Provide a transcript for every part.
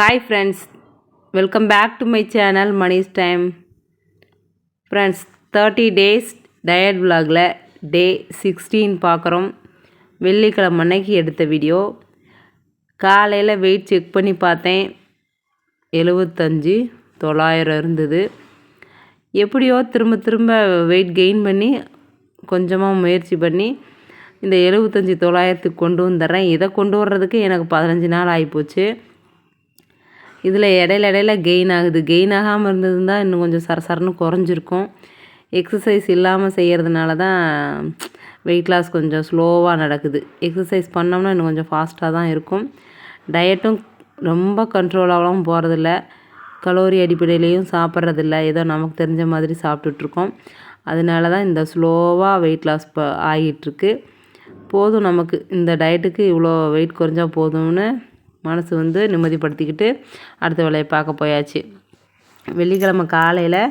Hi friends welcome back to my channel Mani's time friends thirty days diet விலாகில் day sixteen பார்க்குறோம் வெள்ளிக்கிழமை அன்னைக்கு எடுத்த video காலையில் weight check பண்ணி பார்த்தேன். எழுபத்தஞ்சி தொள்ளாயிரம் இருந்தது. எப்படியோ திரும்ப திரும்ப வெயிட் கெயின் பண்ணி கொஞ்சமாக முயற்சி பண்ணி இந்த எழுபத்தஞ்சி தொள்ளாயிரத்துக்கு கொண்டு வந்துடுறேன். இதை கொண்டு வர்றதுக்கு எனக்கு பதினஞ்சு நாள் ஆகிப்போச்சு இதில் இடையில இடையில கெயின் ஆகுது. கெயின் ஆகாமல் இருந்ததுன்னா இன்னும் கொஞ்சம் சரசரன்னு குறைஞ்சிருக்கும். எக்ஸசைஸ் இல்லாமல் செய்கிறதுனால தான் வெயிட் லாஸ் கொஞ்சம் ஸ்லோவாக நடக்குது. எக்ஸசைஸ் பண்ணோம்னா இன்னும் கொஞ்சம் ஃபாஸ்ட்டாக தான் இருக்கும். டயட்டும் ரொம்ப கண்ட்ரோலாகவும் போகிறதில்ல கலோரி அடிப்படையிலையும் சாப்பிட்றதில்ல. ஏதோ நமக்கு தெரிஞ்ச மாதிரி சாப்பிட்டுட்ருக்கோம். அதனால தான் இந்த ஸ்லோவாக வெயிட் லாஸ் ப ஆகிட்டுருக்கு போதும் நமக்கு. இந்த டயட்டுக்கு இவ்வளோ வெயிட் குறைஞ்சா போதும்னு மனசு வந்து நிம்மதிப்படுத்திக்கிட்டு அடுத்த வேலையை பார்க்க போயாச்சு. வெள்ளிக்கிழமை காலையில்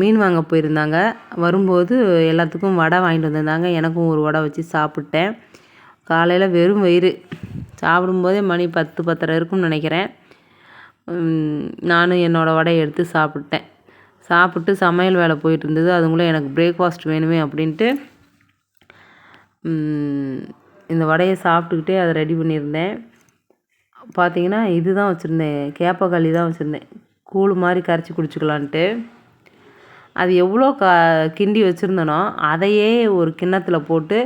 மீன் வாங்க போயிருந்தாங்க. வரும்போது எல்லாத்துக்கும் வடை வாங்கிட்டு வந்திருந்தாங்க. எனக்கும் ஒரு வடை வச்சு சாப்பிட்டேன். காலையில் வெறும் வயிறு. சாப்பிடும்போதே மணி பத்து பத்தரை இருக்கும்னு நினைக்கிறேன். நானும் என்னோடய வடையை எடுத்து சாப்பிட்டேன். சாப்பிட்டு சமையல் வேலை போயிட்டு இருந்தது. அதுக்குள்ளே எனக்கு பிரேக்ஃபாஸ்ட் வேணுமே அப்படின்ட்டு இந்த வடையை சாப்பிட்டுக்கிட்டே அதை ரெடி பண்ணியிருந்தேன். பார்த்தீங்கன்னா இது தான் வச்சுருந்தேன் கேப்பக்களி தான் வச்சுருந்தேன். கூழ் மாதிரி கரைச்சி குடிச்சிக்கலான்ட்டு. அது எவ்வளோ க கிண்டி வச்சுருந்தனோ அதையே ஒரு கிண்ணத்தில் போட்டு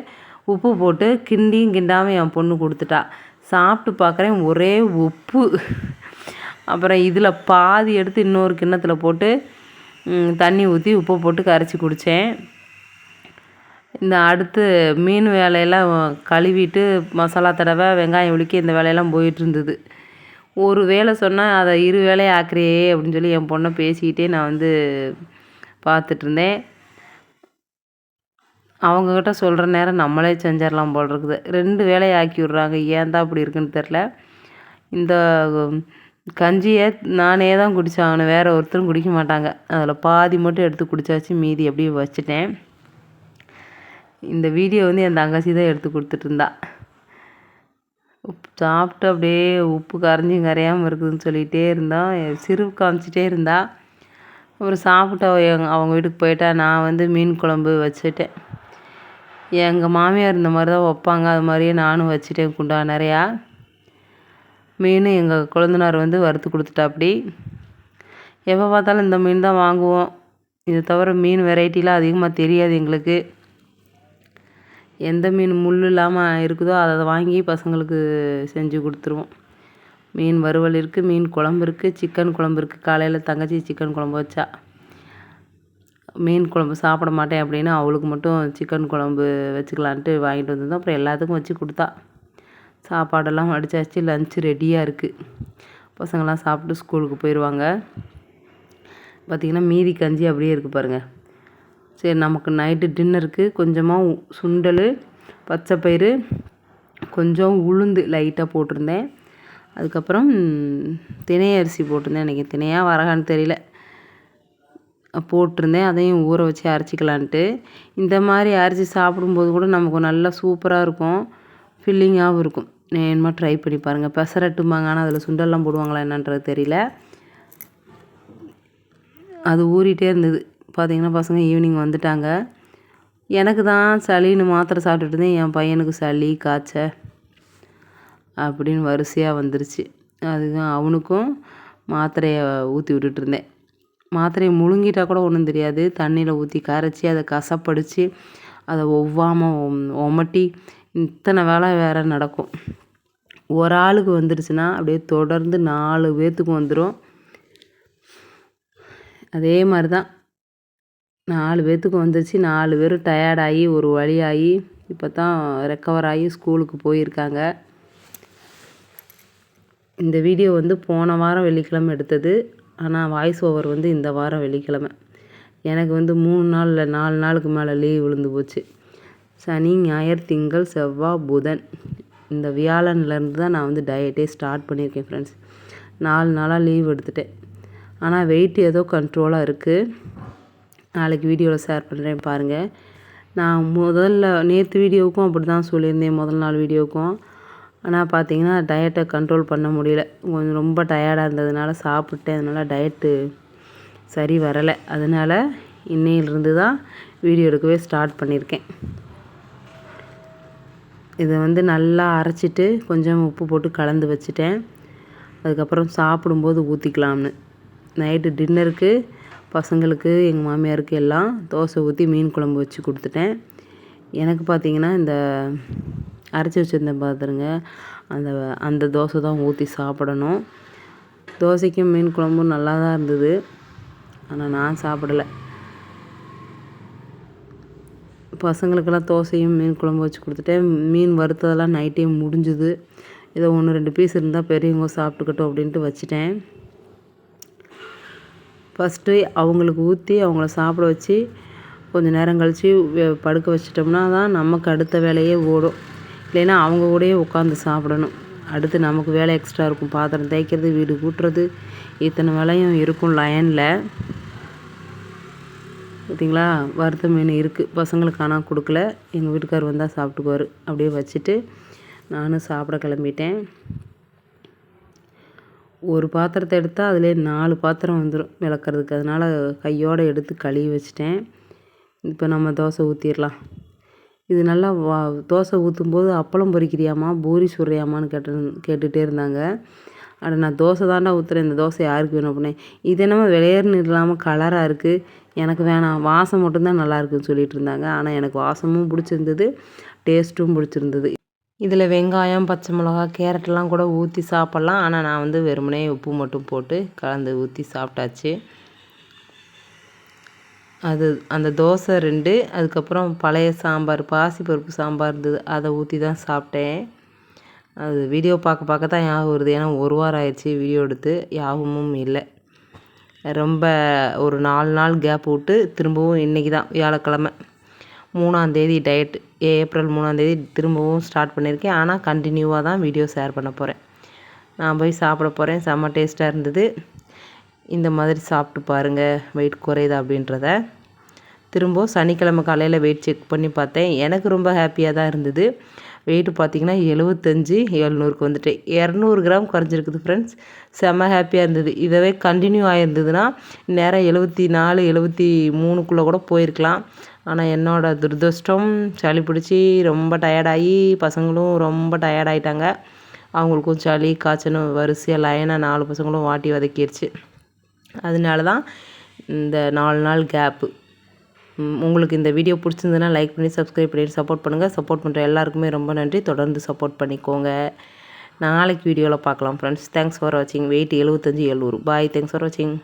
உப்பு போட்டு கிண்டியும் கிண்டாமல் என் பொண்ணு கொடுத்துட்டா. சாப்பிட்டு பார்க்குறேன் ஒரே உப்பு. அப்புறம் இதில் பாதி எடுத்து இன்னொரு கிண்ணத்தில் போட்டு தண்ணி ஊற்றி உப்பு போட்டு கரைச்சி குடித்தேன் இந்த அடுத்து மீன் வேலையெல்லாம் கழுவிட்டு மசாலா தடவை வெங்காயம் உளிக்க இந்த வேலையெல்லாம் போயிட்டு இருந்தது ஒரு வேலை சொன்னால் அதை இரு வேலையை ஆக்குறியே அப்படின்னு சொல்லி என் பொண்ணை பேசிக்கிட்டே நான் வந்து பார்த்துட்ருந்தேன் அவங்கக்கிட்ட சொல்கிற நேரம் நம்மளே செஞ்சிடலாம் போல் இருக்குது. ரெண்டு வேலையை ஆக்கி விட்றாங்க. ஏன் தான் அப்படி இருக்குன்னு தெரில இந்த கஞ்சியை நானே தான் குடித்தாகணும் வேறு ஒருத்தரும் குடிக்க மாட்டாங்க. அதில் பாதி மட்டும் எடுத்து குடித்தாச்சு மீதி அப்படியே வச்சுட்டேன். இந்த வீடியோ வந்து என் தங்கச்சி தான் எடுத்து கொடுத்துட்ருந்தா. சாப்பிட்டு அப்படியே உப்பு கரைஞ்சும் கரையாமல் இருக்குதுன்னு சொல்லிகிட்டே இருந்தான் சிறு காமிச்சிட்டே இருந்தா. அப்புறம் சாப்பிட்டு எங் அவங்க வீட்டுக்கு போயிட்டா. நான் வந்து மீன் குழம்பு வச்சுட்டேன். எங்கள் மாமியார் இந்த மாதிரி தான் வைப்பாங்க. அது மாதிரியே நானும் வச்சுட்டேன் குண்டா நிறையா. மீன் எங்கள் குழந்தனார் வந்து வறுத்து கொடுத்துட்டா அப்படி எப்போ பார்த்தாலும் இந்த மீன் தான் வாங்குவோம். இதை தவிர மீன் வெரைட்டிலாம் அதிகமாக தெரியாது எங்களுக்கு. எந்த மீன் முள் இல்லாமல் இருக்குதோ அதை வாங்கி பசங்களுக்கு செஞ்சு கொடுத்துருவோம். மீன் வறுவல் இருக்குது மீன் குழம்பு இருக்குது சிக்கன் குழம்பு இருக்குது காலையில் தங்கச்சி சிக்கன் குழம்பு வச்சா. மீன் குழம்பு சாப்பிட மாட்டேன் அப்படின்னு அவளுக்கு மட்டும் சிக்கன் குழம்பு வச்சுக்கலான்ட்டு வாங்கிட்டு வந்திருந்தோம். அப்புறம் எல்லாத்துக்கும் வச்சு கொடுத்தா. சாப்பாடெல்லாம் வடிச்சாச்சு லஞ்சு ரெடியாக இருக்குது பசங்களாம் சாப்பிட்டு ஸ்கூலுக்கு போயிடுவாங்க பார்த்திங்கன்னா மீதி கஞ்சி அப்படியே இருக்குது பாருங்கள் சரி நமக்கு நைட்டு டின்னருக்கு கொஞ்சமாக சுண்டல் பச்சைப்பயிறு கொஞ்சம் உளுந்து லைட்டாக போட்டிருந்தேன். அதுக்கப்புறம் தினை அரிசி போட்டிருந்தேன். எனக்கு தினையாக வரகான்னு தெரியல. போட்டிருந்தேன். அதையும் ஊற வச்சு அரைச்சிக்கலான்ட்டு. இந்த மாதிரி அரைச்சி சாப்பிடும்போது கூட நமக்கு நல்லா சூப்பராக இருக்கும். ஃபில்லிங்காகவும் இருக்கும். என்னமோ ட்ரை பண்ணி பாருங்கள் பெசரட்டுமாங்க ஆனால் அதில் சுண்டல்லாம் போடுவாங்களா என்னன்றது தெரியல. அது ஊறிட்டே இருந்தது. பார்த்திங்கன்னா பசங்க ஈவினிங் வந்துட்டாங்க. எனக்கு தான் சளின்னு மாத்திரை சாப்பிட்டுட்டு இருந்தேன். என் பையனுக்கு சளி காய்ச்ச அப்படின்னு வரிசையாக வந்துருச்சு. அதுதான் அவனுக்கும் மாத்திரையை ஊற்றி விட்டுட்டுருந்தேன் மாத்திரையை முழுங்கிட்டால் கூட ஒன்றும் தெரியாது. தண்ணியில் ஊற்றி கரைச்சி அதை கசப்படித்து அதை ஒவ்வாமல் ஒமட்டி இத்தனை வேலை வேறு நடக்கும். ஒரு ஆளுக்கு வந்துருச்சுன்னா அப்படியே தொடர்ந்து நாலு பேர்த்துக்கும் வந்துடும் அதே மாதிரி தான் நாலு பேர்த்துக்கு வந்துருச்சு. நாலு பேரும் டயர்டாகி ஒரு வழியாகி இப்போ தான் ரெக்கவர் ஆகி ஸ்கூலுக்கு போயிருக்காங்க. இந்த வீடியோ வந்து போன வாரம் வெள்ளிக்கிழமை எடுத்தது. ஆனால் வாய்ஸ் ஓவர் வந்து இந்த வாரம் வெள்ளிக்கிழமை. எனக்கு வந்து மூணு நாளில் நாலு நாளுக்கு மேலே லீவ் விழுந்து போச்சு. சனி ஞாயிறு திங்கள் செவ்வாய் புதன். இந்த வியாழன்லேருந்து தான் நான் வந்து டயட்டே ஸ்டார்ட் பண்ணியிருக்கேன் ஃப்ரெண்ட்ஸ் நாலு நாளாக லீவ் எடுத்துட்டேன். ஆனால் வெயிட் ஏதோ கண்ட்ரோலாக இருக்குது நாளைக்கு வீடியோவில் ஷேர் பண்ணுறேன் பாருங்கள் நான் முதல்ல நேற்று வீடியோவுக்கும் அப்படி தான் சொல்லியிருந்தேன் முதல் நாள் வீடியோவுக்கும் ஆனால் பார்த்தீங்கன்னா டயட்டை கண்ட்ரோல் பண்ண முடியல. கொஞ்சம் ரொம்ப டயர்டாக இருந்ததுனால சாப்பிட்டேன். அதனால் டயட்டு சரி வரலை. அதனால் இன்னையிலிருந்து தான் வீடியோ எடுக்கவே ஸ்டார்ட் பண்ணியிருக்கேன் இதை வந்து நல்லா அரைச்சிட்டு கொஞ்சம் உப்பு போட்டு கலந்து வச்சுட்டேன். அதுக்கப்புறம் சாப்பிடும்போது ஊற்றிக்கலாம்னு நைட்டு டின்னருக்கு பசங்களுக்கு எங்கள் மாமியாருக்கு எல்லாம் தோசை ஊற்றி மீன் குழம்பு வச்சு கொடுத்துட்டேன். எனக்கு பார்த்திங்கன்னா இந்த அரைச்சி வச்சுருந்தேன் பார்த்துருங்க அந்த அந்த தோசை தான் ஊற்றி சாப்பிடணும். தோசைக்கும் மீன் குழம்பும் நல்லா தான் இருந்தது. ஆனால் நான் சாப்பிடலை. பசங்களுக்கெல்லாம் தோசையும் மீன் குழம்பு வச்சு கொடுத்துட்டேன். மீன் வறுத்ததெல்லாம் நைட்டே முடிஞ்சுது. ஏதோ ஒன்று ரெண்டு பீஸ் இருந்தால் பெரியவங்க சாப்பிட்டுக்கட்டும் அப்படின்ட்டு வச்சுட்டேன். ஃபஸ்ட்டு அவங்களுக்கு ஊற்றி அவங்கள சாப்பிட வச்சு கொஞ்சம் நேரம் கழித்து படுக்க வச்சிட்டோம்னா தான் நமக்கு அடுத்த வேலையே ஓடும். இல்லைன்னா அவங்க கூடயே உட்காந்து சாப்பிடணும். அடுத்து நமக்கு வேலை எக்ஸ்ட்ரா இருக்கும். பாத்திரம் தேய்க்கிறது வீடு கூட்டுறது இத்தனை வேலையும் இருக்கும் லயனில் பார்த்தீங்களா வறுத்த மீன் இருக்குது பசங்களுக்கு ஆனால் கொடுக்கல. எங்கள் வீட்டுக்கார் வந்தால் சாப்பிட்டுக்குவார். அப்படியே வச்சுட்டு நானும் சாப்பிட கிளம்பிட்டேன். ஒரு பாத்திரத்தை எடுத்தால் அதிலே நாலு பாத்திரம் வந்துடும் விளக்குறதுக்கு அதனால் கையோடு எடுத்து கழுவி வச்சிட்டேன். இப்போ நம்ம தோசை ஊற்றிடலாம் இது நல்லா வா தோசை ஊற்றும்போது அப்பளம் பொரிக்கிறியாம்மா? பூரி சுடுறியாமான்னு கேட்டு கேட்டுகிட்டே இருந்தாங்க. அட நான் தோசை தாண்டா ஊற்றுறேன் இந்த தோசை யாருக்கு வேணும் அப்படின்னே. இது என்னமோ வெளியேறுன்னு இல்லாமல் கலராக இருக்குது எனக்கு வேணாம். வாசம் மட்டும்தான் நல்லா இருக்குன்னு சொல்லிட்டு இருந்தாங்க. ஆனால் எனக்கு வாசமும் பிடிச்சிருந்தது டேஸ்ட்டும் பிடிச்சிருந்தது. இதில் வெங்காயம் பச்சை மிளகா கேரட்லாம் கூட ஊற்றி சாப்பிட்லாம். ஆனால் நான் வந்து வெறுமனே உப்பு மட்டும் போட்டு கலந்து ஊற்றி சாப்பிட்டாச்சு. அது அந்த தோசை ரெண்டு அதுக்கப்புறம் பழைய சாம்பார் பாசிப்பருப்பு சாம்பார் இருந்தது அதை ஊற்றி தான் சாப்பிட்டேன். அது வீடியோ பார்க்க பார்க்க தான் ஞாபகம் வருது. ஏன்னா ஒரு வாரம் ஆயிடுச்சு வீடியோ எடுத்து யாபமும் இல்லை. ரொம்ப ஒரு நாலு நாள் கேப் விட்டு திரும்பவும் இன்றைக்கி தான் வியாழக்கிழமை. மூணாந்தேதி டயட் ஏப்ரல் மூணாந்தேதி திரும்பவும் ஸ்டார்ட் பண்ணியிருக்கேன். ஆனால் கண்டினியூவாக தான் வீடியோ ஷேர் பண்ண போகிறேன் நான் போய் சாப்பிட போகிறேன் செம்ம டேஸ்ட்டாக இருந்தது. இந்த மாதிரி சாப்பிட்டு பாருங்கள் வெயிட் குறையுது அப்படின்றத. திரும்ப சனிக்கிழமை காலையில் வெயிட் செக் பண்ணி பார்த்தேன். எனக்கு ரொம்ப ஹாப்பியாக தான் இருந்தது. வெயிட்டு பார்த்திங்கன்னா எழுபத்தஞ்சி எழுநூறுக்கு வந்துட்டேன் இரநூறு கிராம் குறைஞ்சிருக்குது ஃப்ரெண்ட்ஸ் செம்ம ஹாப்பியாக இருந்தது. இதவே கண்டினியூ ஆகிருந்ததுன்னா நேரம் எழுபத்தி நாலு எழுபத்தி மூணுக்குள்ளே கூட போயிருக்கலாம். ஆனால் என்னோடய துரதிருஷ்டம் சளி பிடிச்சி ரொம்ப டயர்டாகி பசங்களும் ரொம்ப டயர்டாயிட்டாங்க அவங்களுக்கும் சளி காய்ச்சலும் வரிசையாக லைனாக நாலு பசங்களும் வாட்டி வதக்கிடுச்சு அதனால தான் இந்த நாலு நாள் கேப்பு உங்களுக்கு இந்த வீடியோ பிடிச்சிருந்ததுன்னா லைக் பண்ணி சப்ஸ்கிரைப் பண்ணி சப்போர்ட் பண்ணுங்கள் சப்போர்ட் பண்ணுற எல்லாருக்குமே ரொம்ப நன்றி. தொடர்ந்து சப்போர்ட் பண்ணிக்கோங்க. நாளைக்கு வீடியோவில் பார்க்கலாம் ஃப்ரெண்ட்ஸ் தேங்க்ஸ் ஃபார் வாட்சிங் வெயிட் எழுபத்தஞ்சி எழுநூறு. பாய் தேங்க்ஸ் ஃபார் வாட்சிங்